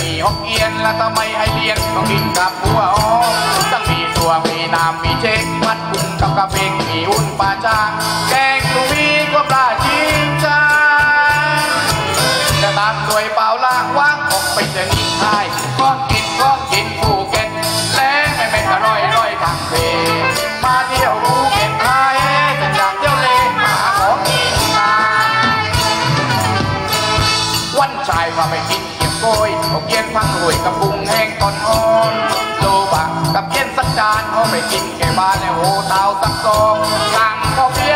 มีฮกเอียนและทำไมไอเลียนก็กินกับหัวอ้อต้องมีตัวมีน้ำมีเช็คมัดกุ้งกับกระเบงมีอุ่นปลาจาง แกงตูมีก็ปลาจีนจางจะตามด้วยเปล่าล่างว่างออกไปจะนิทายก้อนกินก้อนกินภูเก็ตแล้งไม่เป็นอร่อยร่อยทางเพมาเที่ยวภูเก็ตไทยจะจับเที่ยวเลมาหาของกินงานวันชายว่าไปกิน โกยเขาเกี๊ยนพังรวยกับปุงแห้งตอนอ่อนโลบะกับเกี๊ยนสักจานเขาไปกินแก่บ้านแล้วโหเต้าสักซองกังก็มี